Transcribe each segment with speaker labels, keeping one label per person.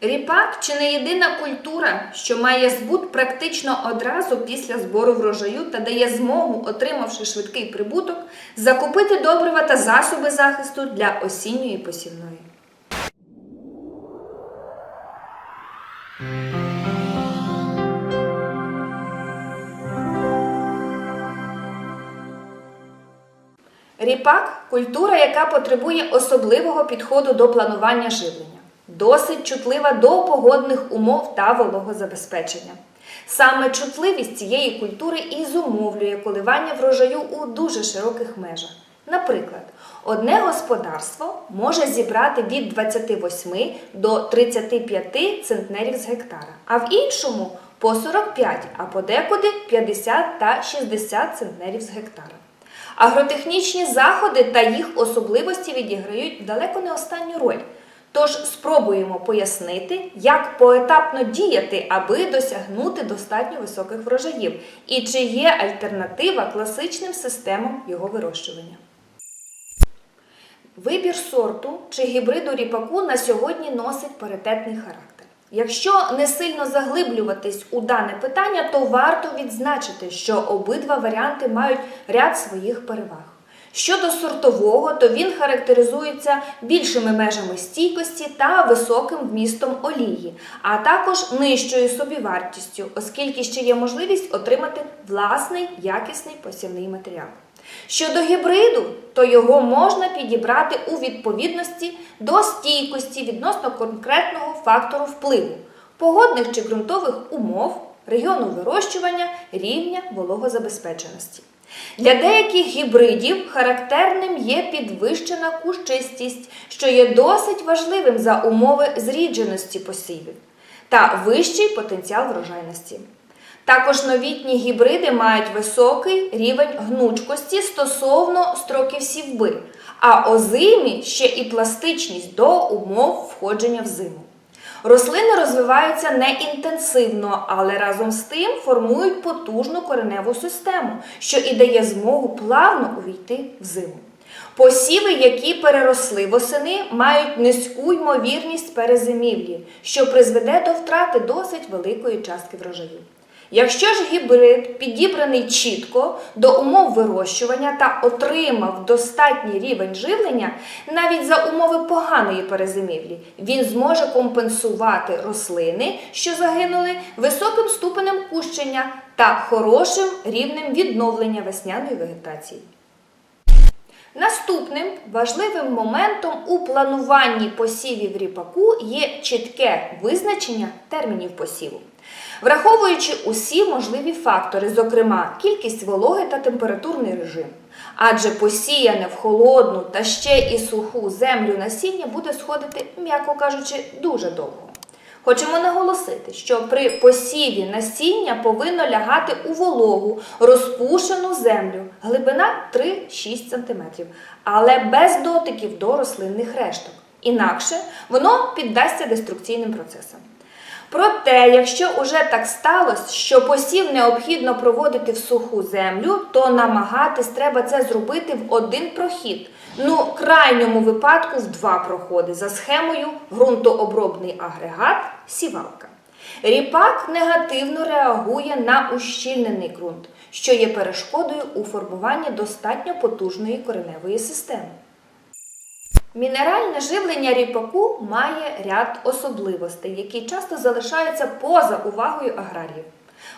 Speaker 1: Ріпак чи не єдина культура, що має збут практично одразу після збору врожаю та дає змогу, отримавши швидкий прибуток, закупити добрива та засоби захисту для осінньої посівної. Ріпак культура, яка потребує особливого підходу до планування живлення, досить чутлива до погодних умов та вологозабезпечення. Саме чутливість цієї культури і зумовлює коливання врожаю у дуже широких межах. Наприклад, одне господарство може зібрати від 28 до 35 центнерів з гектара, а в іншому по 45, а подекуди 50 та 60 центнерів з гектара. Агротехнічні заходи та їх особливості відіграють далеко не останню роль. Тож спробуємо пояснити, як поетапно діяти, аби досягнути достатньо високих врожаїв, і чи є альтернатива класичним системам його вирощування. Вибір сорту чи гібриду ріпаку на сьогодні носить паритетний характер. Якщо не сильно заглиблюватись у дане питання, то варто відзначити, що обидва варіанти мають ряд своїх переваг. Щодо сортового, то він характеризується більшими межами стійкості та високим вмістом олії, а також нижчою собівартістю, оскільки ще є можливість отримати власний якісний посівний матеріал. Щодо гібриду, то його можна підібрати у відповідності до стійкості відносно конкретного фактору впливу погодних чи ґрунтових умов, регіону вирощування, рівня вологозабезпеченості. Для деяких гібридів характерним є підвищена кущистість, що є досить важливим за умови зрідженості посівів, та вищий потенціал врожайності. Також новітні гібриди мають високий рівень гнучкості стосовно строків сівби, а озимі ще і пластичність до умов входження в зиму. Рослини розвиваються не інтенсивно, але разом з тим формують потужну кореневу систему, що і дає змогу плавно увійти в зиму. Посіви, які переросли восени, мають низьку ймовірність перезимівлі, що призведе до втрати досить великої частки врожаю. Якщо ж гібрид підібраний чітко до умов вирощування та отримав достатній рівень живлення, навіть за умови поганої перезимівлі, він зможе компенсувати рослини, що загинули, високим ступенем кущення та хорошим рівнем відновлення весняної вегетації. Наступним важливим моментом у плануванні посівів ріпаку є чітке визначення термінів посіву. Враховуючи усі можливі фактори, зокрема кількість вологи та температурний режим, адже посіяне в холодну та ще і суху землю насіння буде сходити, м'яко кажучи, дуже довго. Хочемо наголосити, що при посіві насіння повинно лягати у вологу, розпушену землю, глибина 3-6 см, але без дотиків до рослинних решток. Інакше воно піддасться деструкційним процесам. Проте, якщо уже так сталося, що посів необхідно проводити в суху землю, то намагатись треба це зробити в один прохід. Ну, крайньому випадку в два проходи за схемою ґрунтообробний агрегат сівалка. Ріпак негативно реагує на ущільнений ґрунт, що є перешкодою у формуванні достатньо потужної кореневої системи. Мінеральне живлення ріпаку має ряд особливостей, які часто залишаються поза увагою аграріїв.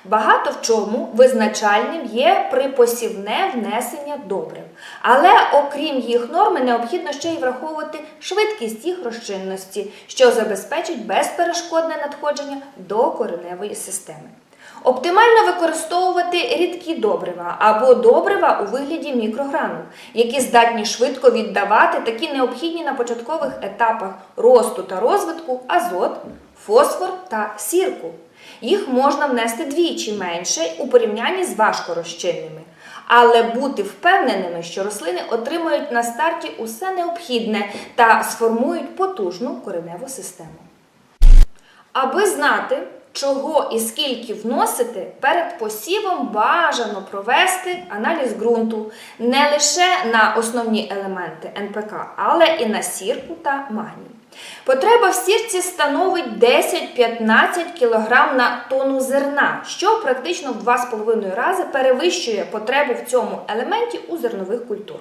Speaker 1: Багато в чому визначальним є припосівне внесення добрив. Але окрім їх норми, необхідно ще й враховувати швидкість їх розчинності, що забезпечить безперешкодне надходження до кореневої системи. Оптимально використовувати рідкі добрива або добрива у вигляді мікрогранул, які здатні швидко віддавати такі необхідні на початкових етапах росту та розвитку азот, фосфор та сірку. Їх можна внести двічі менше у порівнянні з важкорозчинними, але бути впевненими, що рослини отримають на старті усе необхідне та сформують потужну кореневу систему. Аби знати, чого і скільки вносити, перед посівом бажано провести аналіз ґрунту не лише на основні елементи НПК, але і на сірку та магній. Потреба в сірці становить 10-15 кг на тонну зерна, що практично в 2,5 рази перевищує потребу в цьому елементі у зернових культур.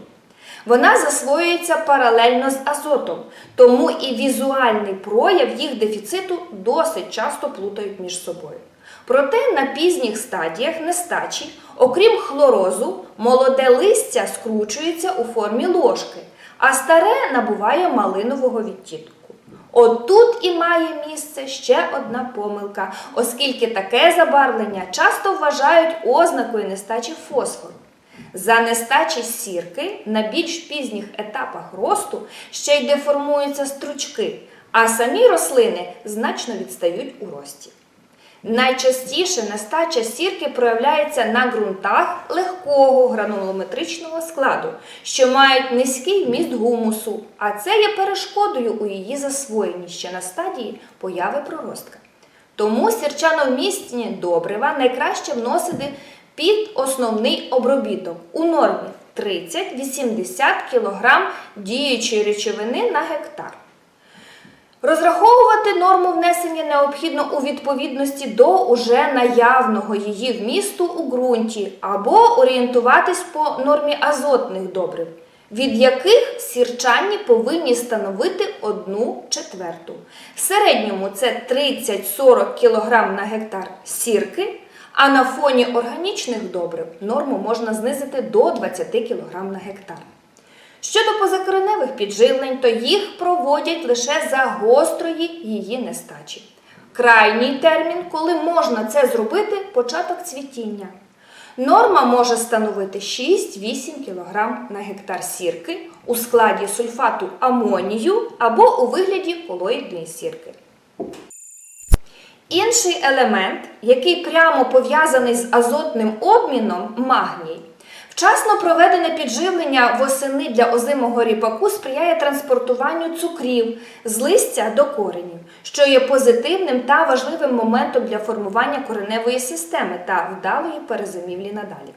Speaker 1: Вона засвоюється паралельно з азотом, тому і візуальний прояв їх дефіциту досить часто плутають між собою. Проте на пізніх стадіях нестачі, окрім хлорозу, молоде листя скручується у формі ложки, а старе набуває малинового відтінку. Отут і має місце ще одна помилка, оскільки таке забарвлення часто вважають ознакою нестачі фосфору. За нестачі сірки на більш пізніх етапах росту ще й деформуються стручки, а самі рослини значно відстають у рості. Найчастіше нестача сірки проявляється на ґрунтах легкого гранулометричного складу, що мають низький вміст гумусу, а це є перешкодою у її засвоєнні ще на стадії появи проростка. Тому сірчановмісні добрива найкраще вносити під основний обробіток у нормі 30-80 кг діючої речовини на гектар. Розраховувати норму внесення необхідно у відповідності до уже наявного її вмісту у ґрунті або орієнтуватись по нормі азотних добрив, від яких сірчанні повинні становити одну четверту. В середньому це 30-40 кг на гектар сірки, а на фоні органічних добрив норму можна знизити до 20 кг на гектар. Щодо позакореневих підживлень, то їх проводять лише за гострої її нестачі. Крайній термін, коли можна це зробити, початок цвітіння. Норма може становити 6-8 кг на гектар сірки у складі сульфату амонію або у вигляді колоїдної сірки. Інший елемент, який прямо пов'язаний з азотним обміном магній, Вчасно проведене підживлення восени для озимого ріпаку сприяє транспортуванню цукрів з листя до коренів, що є позитивним та важливим моментом для формування кореневої системи та вдалої перезимівлі надалі.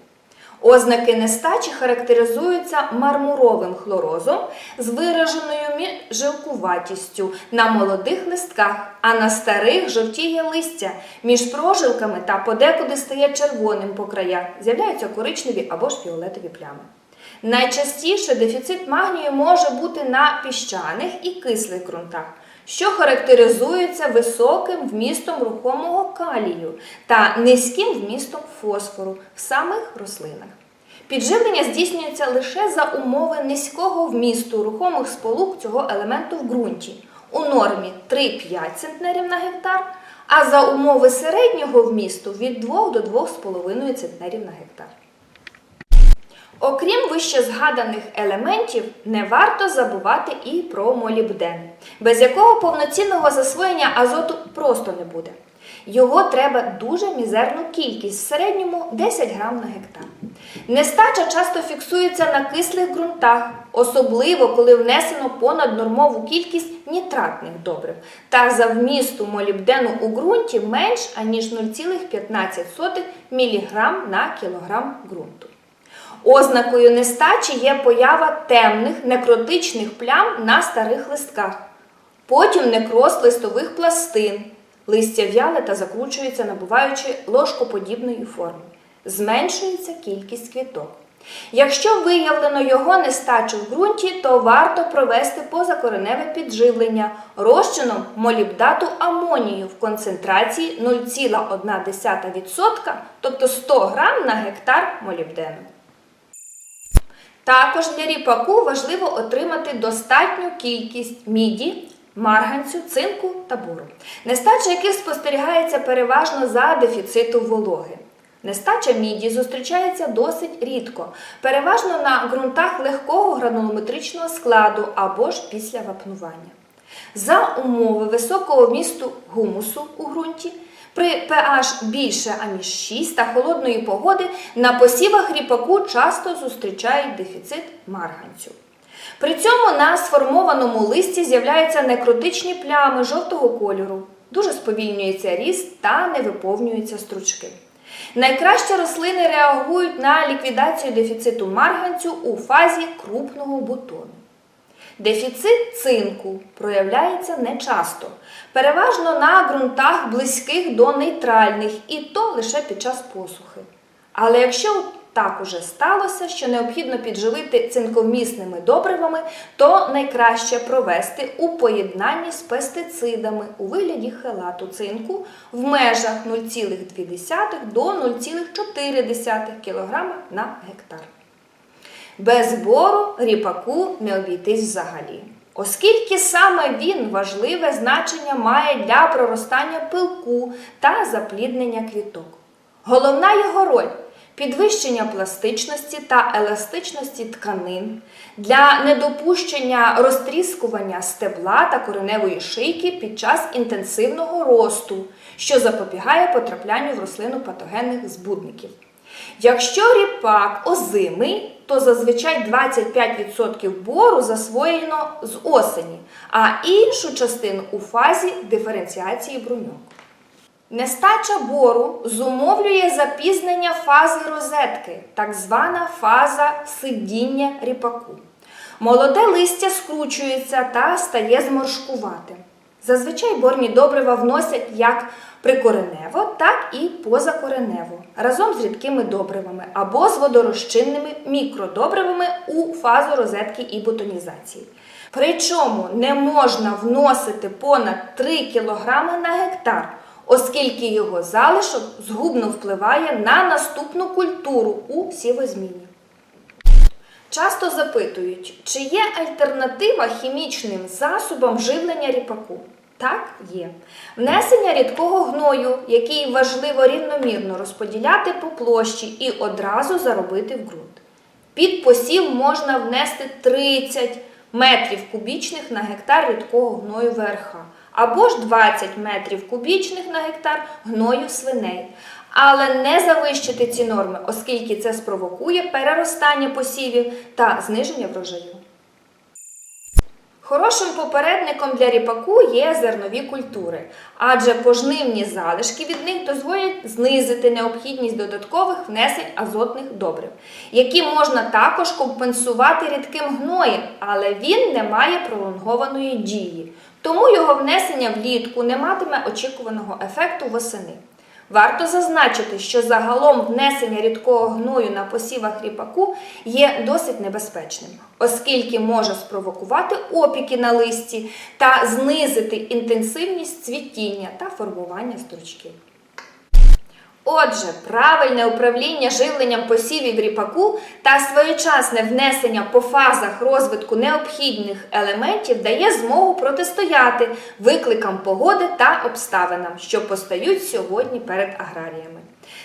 Speaker 1: Ознаки нестачі характеризуються мармуровим хлорозом з вираженою жилкуватістю на молодих листках, а на старих жовтіє листя. Між прожилками та подекуди стає червоним по краях, з'являються коричневі або ж фіолетові плями. Найчастіше дефіцит магнію може бути на піщаних і кислих ґрунтах, що характеризуються високим вмістом рухомого калію та низьким вмістом фосфору в самих рослинах. Підживлення здійснюється лише за умови низького вмісту рухомих сполук цього елементу в ґрунті у нормі 3-5 центнерів на гектар, а за умови середнього вмісту від 2 до 2,5 центнерів на гектар. Окрім вище згаданих елементів, не варто забувати і про молібден, без якого повноцінного засвоєння азоту просто не буде. Його треба дуже мізерну кількість, в середньому 10 грам на гектар. Нестача часто фіксується на кислих ґрунтах, особливо коли внесено понаднормову кількість нітратних добрив та за вмісту молібдену у ґрунті менш аніж 0,15 мг на кілограм ґрунту. Ознакою нестачі є поява темних некротичних плям на старих листках, потім некроз листових пластин. Листя в'яле та закручується, набуваючи ложкоподібної форми. Зменшується кількість квіток. Якщо виявлено його нестачу в ґрунті, то варто провести позакореневе підживлення розчином молібдату амонію в концентрації 0,1%, тобто 100 грам на гектар молібдену. Також для ріпаку важливо отримати достатню кількість міді, марганцю, цинку та буру, нестача яких спостерігається переважно за дефіциту вологи. Нестача міді зустрічається досить рідко, переважно на ґрунтах легкого гранулометричного складу або ж після вапнування. За умови високого вмісту гумусу у ґрунті при pH більше аніж 6 та холодної погоди на посівах ріпаку часто зустрічають дефіцит марганцю. При цьому на сформованому листі з'являються некротичні плями жовтого кольору, дуже сповільнюється ріст та не виповнюються стручки. Найкраще рослини реагують на ліквідацію дефіциту марганцю у фазі крупного бутону. Дефіцит цинку проявляється нечасто, переважно на ґрунтах близьких до нейтральних, і то лише під час посухи. Але якщо так уже сталося, що необхідно підживити цинковмісними добривами, то найкраще провести у поєднанні з пестицидами у вигляді хелату цинку в межах 0,2 до 0,4 кг на гектар. Без бору ріпаку не обійтись взагалі. Оскільки саме він важливе значення має для проростання пилку та запліднення квіток. Головна його роль підвищення пластичності та еластичності тканин для недопущення розтріскування стебла та кореневої шийки під час інтенсивного росту, що запобігає потраплянню в рослину патогенних збудників. Якщо ріпак озимий, то зазвичай 25% бору засвоєно з осені, а іншу частину у фазі диференціації бруньок. Нестача бору зумовлює запізнення фази розетки, так звана фаза сидіння ріпаку. Молоде листя скручується та стає зморшкуватим. Зазвичай борні добрива вносять як прикоренево, так і позакоренево, разом з рідкими добривами або з водорозчинними мікродобривами у фазу розетки і бутонізації. Причому не можна вносити понад 3 кг на гектар, оскільки його залишок згубно впливає на наступну культуру у сівозміні. Часто запитують, чи є альтернатива хімічним засобам живлення ріпаку? Так, є. Внесення рідкого гною, який важливо рівномірно розподіляти по площі і одразу заробити в ґрунт. Під посів можна внести 30 метрів кубічних на гектар рідкого гною ВРХ, або ж 20 метрів кубічних на гектар гною свиней. Але не завищити ці норми, оскільки це спровокує переростання посівів та зниження врожаю. Хорошим попередником для ріпаку є зернові культури, адже пожнивні залишки від них дозволять знизити необхідність додаткових внесень азотних добрив, які можна також компенсувати рідким гноєм, але він не має пролонгованої дії, тому його внесення влітку не матиме очікуваного ефекту восени. Варто зазначити, що загалом внесення рідкого гною на посівах ріпаку є досить небезпечним, оскільки може спровокувати опіки на листі та знизити інтенсивність цвітіння та формування стручків. Отже, правильне управління живленням посівів ріпаку та своєчасне внесення по фазах розвитку необхідних елементів дає змогу протистояти викликам погоди та обставинам, що постають сьогодні перед аграріями.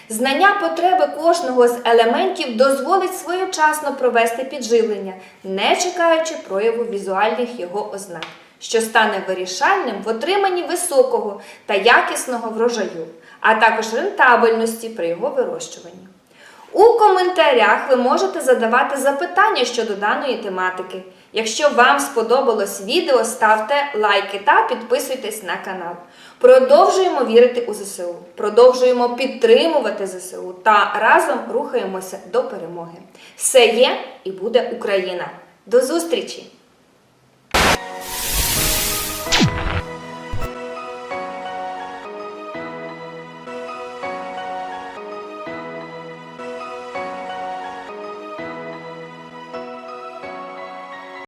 Speaker 1: Знання потреби кожного з елементів дозволить своєчасно провести підживлення, не чекаючи прояву візуальних його ознак, що стане вирішальним в отриманні високого та якісного врожаю, а також рентабельності при його вирощуванні. У коментарях ви можете задавати запитання щодо даної тематики. Якщо вам сподобалось відео, ставте лайки та підписуйтесь на канал. Продовжуємо вірити у ЗСУ, продовжуємо підтримувати ЗСУ та разом рухаємося до перемоги. Все є і буде Україна. До зустрічі!